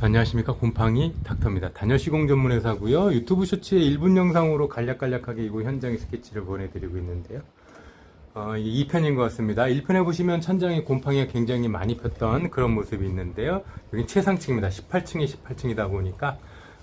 안녕하십니까 곰팡이 닥터입니다. 단열 시공 전문 회사고요. 유튜브 쇼츠의 1분 영상으로 간략간략하게 이거 현장 스케치를 보내드리고 있는데요. 어, 이게 2편인 것 같습니다. 1편에 보시면 천장에 곰팡이가 굉장히 많이 폈던 그런 모습이 있는데요. 여기 최상층입니다. 18층에 18층이다 보니까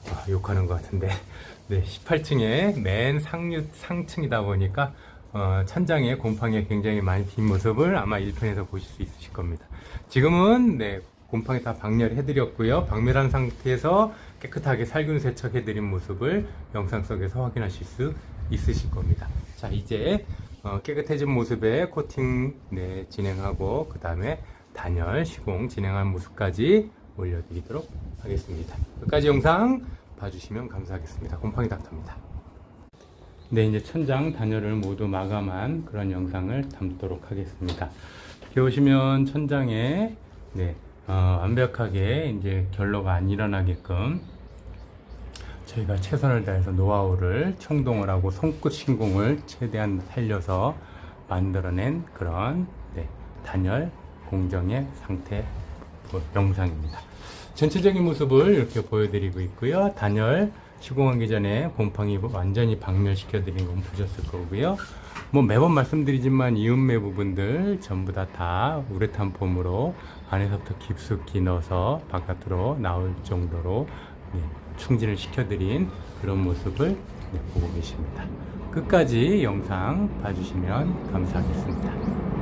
아, 욕하는 것 같은데 네, 18층에 맨 상류, 상층이다 보니까 어, 천장에 곰팡이가 굉장히 많이 핀 모습을 아마 1편에서 보실 수 있으실 겁니다. 지금은 네, 곰팡이 다 박멸해드렸고요. 박멸한 상태에서 깨끗하게 살균 세척해드린 모습을 영상 속에서 확인하실 수 있으실 겁니다. 자, 이제 어, 깨끗해진 모습에 코팅 네, 진행하고 그 다음에 단열 시공 진행한 모습까지 올려드리도록 하겠습니다. 끝까지 영상 봐주시면 감사하겠습니다. 곰팡이 닥터입니다. 네, 이제 천장 단열을 모두 마감한 그런 영상을 담도록 하겠습니다. 이렇게 보시면 천장에 네, 어, 완벽하게 이제 결로가 안 일어나게끔 저희가 최선을 다해서 노하우를 총동을 하고 손끝 신공을 최대한 살려서 만들어낸 그런 네, 단열 공정의 상태 보- 영상입니다. 전체적인 모습을 이렇게 보여드리고 있고요. 단열 시공하기 전에 곰팡이 완전히 박멸시켜 드린 건 보셨을 거고요. 뭐 매번 말씀드리지만 이음매 부분들 전부 다다 우레탄 폼으로 안에서부터 깊숙이 넣어서 바깥으로 나올 정도로 네, 충진을 시켜드린 그런 모습을 네, 보고 계십니다. 끝까지 영상 봐주시면 감사하겠습니다.